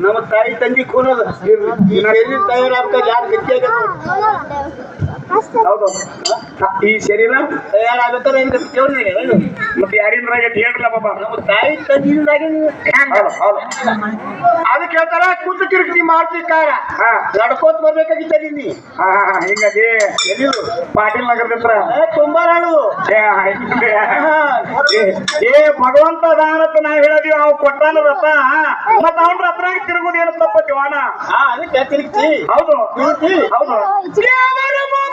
ನಮ್ಮ ತಾಯಿ ತಂದಿ ಕೂನದ. ತಯಾರಾಗ ಯಾರು ಗಟ್ಟಿ ಹೌದು. ಈ ಶರೀರ ಮತ್ತೆ ಯಾರಿಂದ ಹೇಳ್ರಲ್ಲ ಬಾಬಾ ನಮ್ಮ ತಾಯಿ ಹೌದು ಅದಕ್ಕೆ ಹೇಳ್ತಾರ ಕುಂತ ಕಿರುಕಿ ಮಾಡ್ತಿರ್ತಾರ ಹಾ. ನಡ್ಕೋತ ಬರ್ಬೇಕಾಗಿದ್ದ ನೀ. ಹಾ ಹಾ, ಹಾ, ಹಿಂಗಾಗಿ ಎಲ್ಲಿರು? ಪಾಟೀಲ್ ನಗರ ಹತ್ರ. ತುಂಬಾ ನಾಡು ಏ, ಭಗವಂತ ದಾನತ್ತ ನಾವ್ ಹೇಳದೀವಿ ಅವ್ ಕೊಟ್ಟಾನ ರಥ. ಮತ್ತ ಅವ್ನ ರತ್ನಾಗ ತಿರುಗುದು ಏನು ತಪ್ಪತ್ತಿವಾನ ಹಾ ಅದಕ್ಕೆ ತಿರುಗ್ತಿ. ಹೌದು. ಹೌದು.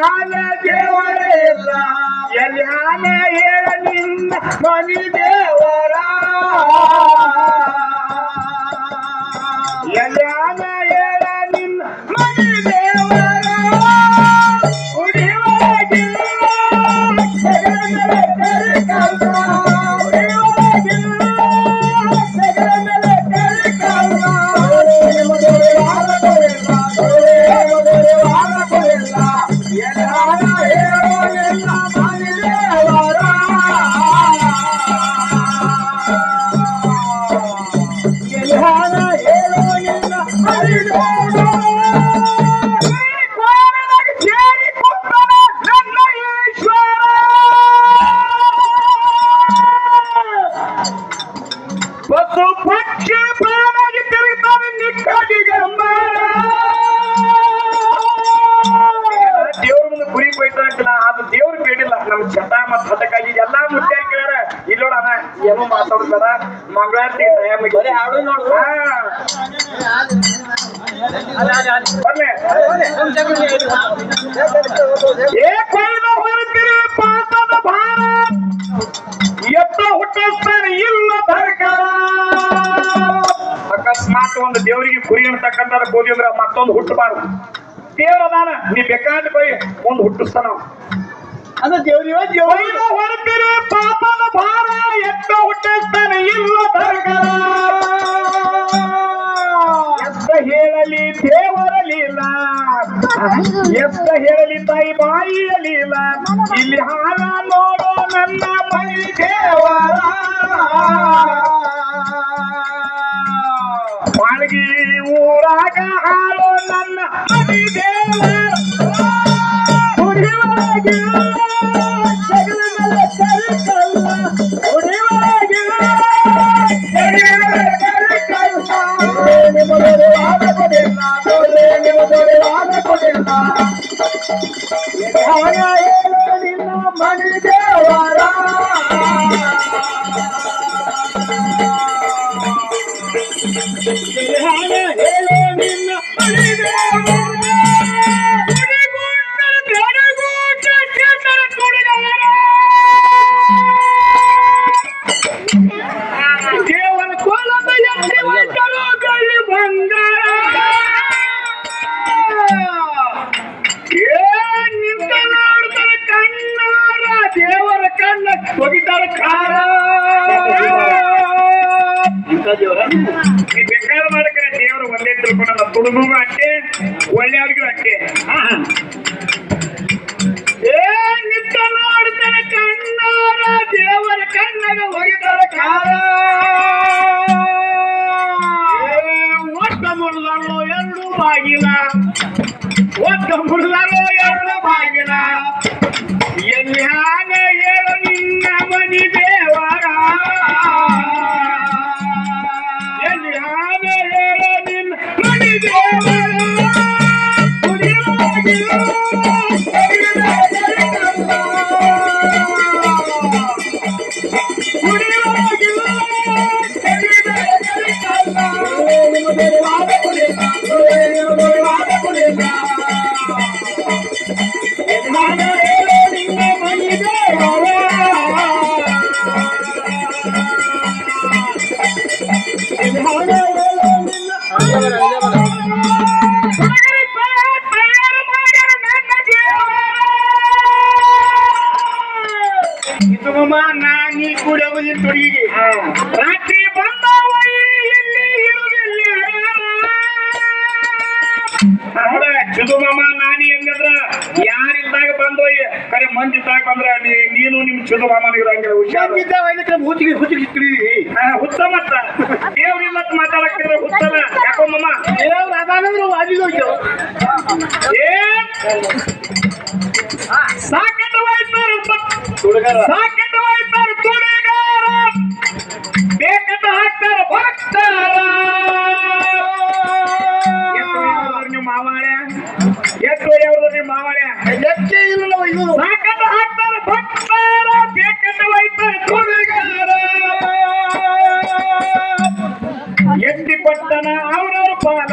ಮ್ಯಾಲ ದೇವರ ಇಲ್ಲ ಎಲ್ಯಾನ ಹೇಳ ನಿನ್ನ ಮನಿ ದೇವರ ಎತ್ತ ಹುಟ್ಟಿಸ್ತಾನೆ ಇಲ್ಲ ಸರ್ಕಾರ ಅಕಸ್ಮಾತ್ ಒಂದು ದೇವರಿಗೆ ಕುರಿ ಅಂತಕ್ಕಂಥ ಗೋಧಿ ಅಂದ್ರೆ ಮತ್ತೊಂದು ಹುಟ್ಟಬಾರ್ದು. ದೇವ್ರ ಅದಾನ ನೀ ಬೇಕಾದ ಬೈ ಒಂದು ಹುಟ್ಟಿಸ್ತಾನ. ಅಂದ್ರೆ ದೇವ್ರ ಹೊರತಿರಿ ಪಾಪದ ಭಾರ. ಎತ್ತ ಹೇಳಲಿ ತಾಯಿ ಬಾಯಿಯಲಿಲ್ಲ ಇಲ್ಲಿ ಹಾರ ನೋಡೋ ನನ್ನ ಮೈ ದೇವರ ಮಾಳ್ಗಿ ಊರಾಗ ಹಾಲೋ ನನ್ನ ಮೈ ದೇವರ Yeah. Oh, yeah. ಇಂಥ ದೇವ್ರ ಮಾಡಕ್ರೆ ಒಂದೇ ತಿಳ್ಕೊಂಡ ತುಡುಗಿಗೂ ಅಷ್ಟೇ ಒಳ್ಳೆಯವ್ರಿಗೂ ಅಷ್ಟೇ ನೀ- ನೀನು ನಿಮ್ ಚಿದು ಮಾಮನ ಇರಂಗಿಲ್ಲ ಹುಷಾರು. ಹುಚ್ಚಿಗೆ ಹುಚ್ಚಿಗೆ ಹುತ್ತ ಮತ್ತ. ದೇವ್ರಿಲ್ಲ ಮಾತಾಡಕ್ತಿದ್ರೆ ಹುತ್ತಲ್ಲ ಯಾಕೋ ದೇವ್ರ ಅದಾನಂದ್ರೆ ಹೋಯ್ತು. ಏ! ತುಳಿಗಾರ ಬೇಕಂತ ಹಾಕ್ತಾರ ಭಕ್ತಾರ. ಯಾವ್ದು ನಿಮ್ಮ ಮಾವಾಳೆ? ಎಷ್ಟು ಯಾವ್ದು ನಿಮ್ಮ ಮಾವಾಳೆ? ಲೆಕ್ಕೆ ಇಲ್ಲ ಇದು? ಸಾಕಂತ ಹಾಕ್ತಾರ ಭಕ್ತಾರ ಬೇಕಂತ ಹೋಯ್ತಾರ ತುಳಿಗಾರ ಎತ್ತಿ ಕೊಟ್ಟನ ಅವರವ್ರ ಪಾಲ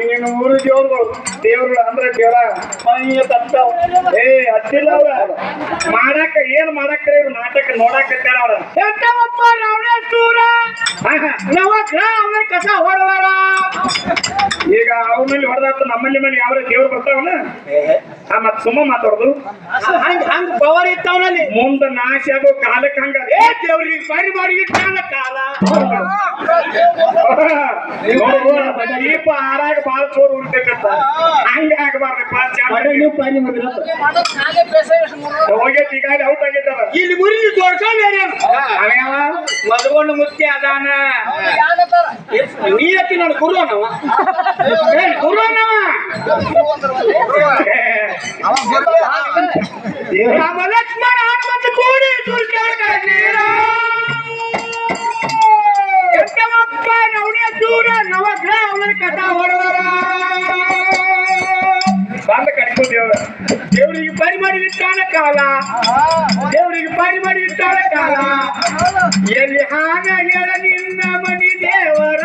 ನೀನು ಊರು ದೇವ್ರುಗಳು. ದೇವ್ರು ಅಂದ್ರೆ ದೇವ್ರ ಮೈಯ ತತ್ತ ಏ ಹತ್ತಿಲ್ಲ ಅವ್ರ. ಮಾಡಾಕ ಏನ್ ಮಾಡಾಕ ಇವ್ರು ನಾಟಕ ನೋಡಾಕತ್ತಾರ ಅವ್ರ? ಎಂತವಪ್ಪ ರಾವಣೇಶ್ವರ ನವಗ್ರ ಅವನ ಕಸ ಹೊಡವಾರ ಈಗ ಅವನಲ್ಲಿ ಹೊಡೆದಾತ ನಮ್ಮಲ್ಲಿ ಮೇಲೆ ಯಾವ ದೇವ್ರು ಬರ್ತಾವನ ಆ ಮತ್ ಸುಮ್ಮ ಮಾತಾಡುದು. ಹಂಗ ಹಂಗ ಪವರ್ ಇತ್ತವನಲ್ಲಿ ಮುಂದ ನಾಶ ಆಗೋ ಕಾಲಕ್ಕೆ ಹಂಗ ಏ ದೇವ್ರಿಗೆ ಬರಿ ಮಾಡಿ ಕಾಲ. ಕಾಲ ನೋಡು, ದೀಪ ಆರಾಗ ಬಾಳ ಚೋರ್ ಉರಿತೈತಂತ ಹಂಗ ಆಗಬಾರ್ದಪ್ಪ ಹೋಗೈತಿ ಈಗ ಔಟ್ ಆಗೈತಲ್ಲ ಇಲ್ಲಿ ಮುರಿದು ಜೋಡ್ಸೋದೇನೇನು ಅವ ಮದ್ಕೊಂಡು ಮುತ್ತಿ ಅದಾನ. ಏ ಕುರುವನವ ರಾಮ ಲಕ್ಷ್ಮಣ ಹನುಮಂತ ಕೂಡಿ ಸುಲ್ತಾನ ನೀರ ಎಂತವಪ್ಪ ನವನೇ ದೂರ ನವಗ್ರಹ ಅವನ ಕಥ ಹೊರವರ ಬಂದ ಕಟ್ಕೋ ದೇವ್ರ ದೇವರಿಗೆ ಬರಿ ಮಾಡಿ ಇಟ್ಟಾನ ಕಾಲ ದೇವರಿಗೆ ಬರಿ ಮಾಡಿ ಇಟ್ಟಾನ ಕಾಲ ಎಲ್ಲಿ ಹಾನ ಹೇಳ ನಿನ್ನ ಮನಿ ದೇವರ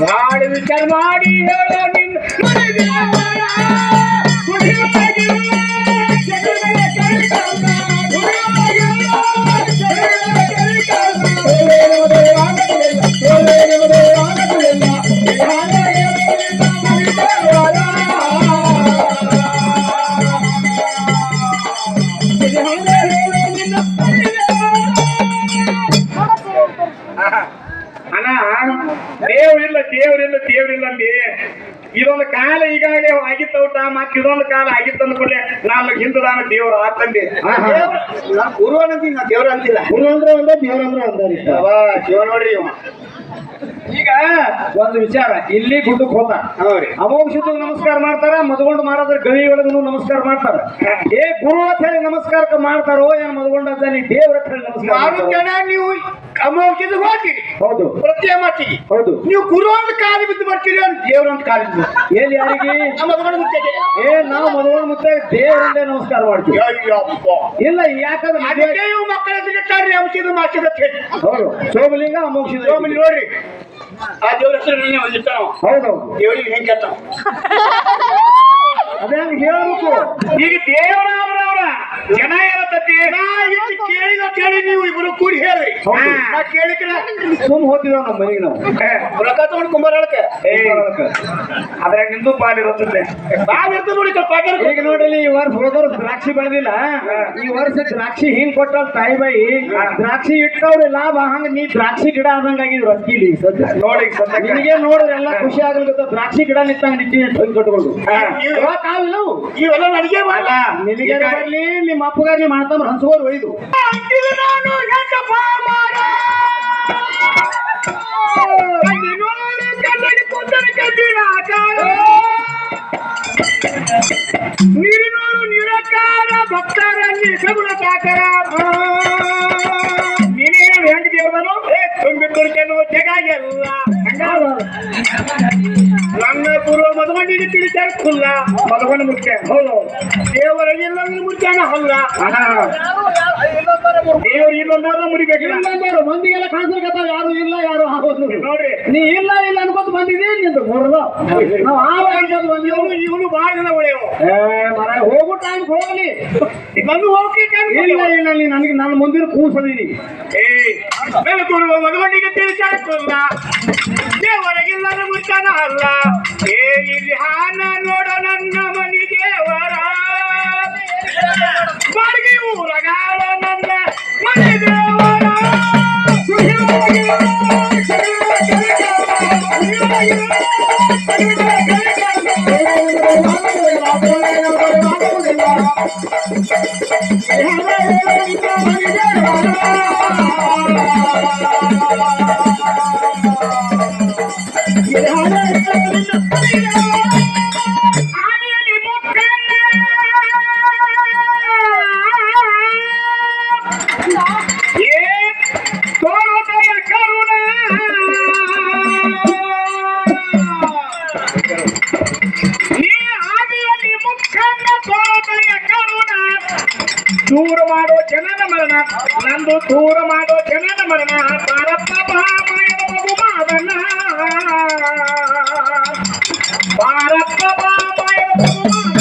ಬಾಳ ವಿಚಾರ ಮಾಡಿ ಹೇಳ ಇದೊಂದು ಕಾಲ ಈಗಾಗಲೇ ಆಗಿತ್ತ ಊಟ ಮತ್ತೆ ಇದೊಂದು ಕಾಲ ಆಗಿತ್ತ ಕೂಡಲೇ ನಾನು ದೇವ್ರ ಆತಂದೆ ದೇವ್ರ- ನಾ ಗುರು ಅನ್ನೋದಿಲ್ಲ ದೇವ್ರ ಅಂತಿಲ್ಲ. ಗುರು ಅಂದ್ರೆ ಒಂದ ದೇವ್ರ ಅಂದ್ರೆ ಒಂದರಿ ಶಿವ ನೋಡ್ರಿ ಇವ. ಈಗ ಒಂದು ವಿಚಾರ ಇಲ್ಲಿ ಗುಡ್ಡಕ್ಕೆ ಹೋದ ಅಮೋಘ ಶುದ್ಧ ನಮಸ್ಕಾರ ಮಾಡ್ತಾರ ಮದುಗೊಂಡು ಮಾರಾದ್ರ ಗವಿ ಒಳಗೂ ನಮಸ್ಕಾರ ಮಾಡ್ತಾರ. ಏ ಗುರು ಅಂತ ಹೇಳಿ ನಮಸ್ಕಾರಕ್ಕೆ ಮಾಡ್ತಾರೋ ಏನ್ ಮದುಗೊಂಡ ದೇವ್ರ ಅಂತ ಹೇಳಿ ನಮಸ್ಕಾರ? ನೀವು ಅಮೋಕ್ಷದ ಹೋಗ್ತೀರಿ ಹೌದು. ಪ್ರತಿ ಹೌದು. ನೀವು ಗುರು ಅಂತ ಕಾಲು ಬಿದ್ದು ಬರ್ತೀರಿ ಅಂತ ದೇವ್ರ ಅಂತ ಕಾಲು ಬಿದ್ದು ಏನ್ ಯಾರಿಗೆ? ಏ ನಾವು ಮದುವೆ ಮುತ್ತೆ ನಮಸ್ಕಾರ ಮಾಡ್ತೀವಿ. ಅಯ್ಯಪ್ಪ ಇಲ್ಲ ಯಾಕಂದ್ರೆ ಮದ್ವೆ- ಅದಕ್ಕೆ ಇವು ಮಕ್ಕಳ ಸಿಗುತ್ತಾರೆ ಅಂಶದ ಮಾಸಿದ ಹೇಳಿ. ಹೌದು. ಸೋಮಲಿಂಗ ಅಮೋಘ ಸೋಮಲಿಂಗ ನೋಡ್ರಿ. ಆ ದೇವ್ರ ಹೆಸರು ಒಂದಿರ್ತಾವ ಹೌದು. ದೇವ್ರಿಗೆ ಹೆಂಗ್ ಕೆತ್ತಾವ ಅದೇ ಹೇಳ್ಬೇಕು. ಈಗ ದೇವರ ಅವ್ರ ಜನ ಕೇಳಿದ ಕೇಳಿ ನೀವು ಇಬ್ರು ಕೂಡಿ ಹೇಳಿ ಹೌದು. ನಾ ಕೇಳಿಕ್ರ? ಸುಮ್ ನಮ್ಮ ಮನೆಗೆ ನಾವು. ರೊಕ್ಕ ತಗೊಂಡು ಕುಂಬಾರಳಕ್ಕೆ ಅದ್ರಾಗ ನಿಂದು ಪಾಲಿರುತ್ತದೆ ಬಾಳ್ ಇರ್ತದೆ ನೋಡಿ ಕಲ್ ಪಾಕೆಟ್ ಈಗ ನೋಡ್ರಿ ಈ ವರ್ಷ ಹೋದವ್ರು ದ್ರಾಕ್ಷಿ ಬೆಳೆದಿಲ್ಲ. ಈ ವರ್ಷ ದ್ರಾಕ್ಷಿ ಹಿಂಗ್ ಕೊಟ್ಟಲ್ ತಾಯಿ ಬಾಯಿ. ದ್ರಾಕ್ಷಿ ಇಟ್ಟವ್ರೆ ಲಾಭ ಹಂಗ ನೀ ದ್ರಾಕ್ಷಿ ಗಿಡ ಆದಂಗ ಆಗಿದ್ರು ಅಕ್ಕಿಲಿ ಸದ್ಯ. ನೋಡಿ ಸತ್ಯ ನಿನಗೆ ನೋಡಿದ್ರೆ ಎಲ್ಲ ಖುಷಿ ಆಗಲ್ಗತ್ತ ದ್ರಾಕ್ಷಿ ಗಿಡ ನಿಂತಂಗ ನಿಂತೀನಿ ತಂದು ಕಟ್ಕೊಂಡು. ಇವೆಲ್ಲ ಮಾಡಲ್ಲ ನಿನಗೆ ಬರ್ಲಿ ನಿಮ್ಮ ಅಪ್ಪಗಾರ್ಲಿ ಮಾಡ್ತಾರ ಹಂಚ್ಕೋರು ಒಯ್ದು ಅಂತಿರು ನಾನು ಹೆಣ್ಣಪ್ಪ ಮಾರ ಕಣ್ಣಿನೋರು ಕಣ್ಣಲ್ಲಿ ಕುಂದರ ಕಣ್ಣಿನ ಆಕಾರ ನೀರಿನೋರು ನಿರಕಾರ ಭಕ್ತರಲ್ಲಿ ಸಗುಣ ಸಾಕಾರ ನೀನೇ ಹೆಂಗ್ ದೇವರನು ಏ ತುಂಬಿ ತುರ್ಕೆನು ಜಗ ಎಲ್ಲ ನನ್ನ ಪೂರ್ವ ಮಧುಮಂಡಿಗೆ ತಿಳಿತಾರೆ ಕುಲ್ಲ. ಮದುವನ ಮುಖ್ಯ. ಹೌದು. ದೇವರ ಇಲ್ಲಂದ್ರೆ ಮುಖ್ಯನ ಹಲ್ಲ. ದೇವರು ಇನ್ನೊಂದಾದ್ರೂ ಮುರಿಬೇಕಿಲ್ಲ. ಇಲ್ಲಂದವ್ರು ಮಂದಿಗೆಲ್ಲ ಕಾಣಿಸ್ಬೇಕಂತ ಯಾರು ಇಲ್ಲ ಯಾರು ಆಗೋದು? ನೋಡ್ರಿ. ನೀ ಇಲ್ಲ ಇಲ್ಲ ಅನ್ಕೋತ ಬಂದಿದೆ ನಿಂದು ಮೂರ್ದು ನಾವು ಆವ ಅನ್ಕೋತ ಇವನು ಬಹಳ ಜನ ಉಳಿಯವು ಏ ಮರ ಹೋಗು ಟೈಮ್ ಹೋಗಲಿ. ಬಂದು ಹೋಗಿ ಇಲ್ಲ ಇಲ್ಲ ನೀ ನನಗೆ ನನ್ನ ಮುಂದಿನ ಕೂಸದೀನಿ ಏ ನನ್ನ ಗುರುವ ಮಧುಮಂಡಿಗೆ ತಿಳಿಸಾರ ಖುಲ್ಲ ದೇವರಿಗಿಲ್ಲ ಮುಖ್ಯನ ಅಲ್ಲ ಏ ಇಲ್ಲಿ ಹಾನ ನೋಡ ನನ್ನ ಮನಿ ದೇವರ ಬಾಡಿಗೆ ಊರಗಾಳ ನನ್ನ ಮನಿ ದೇವರ ಆನೆಯಲ್ಲಿ Yeah.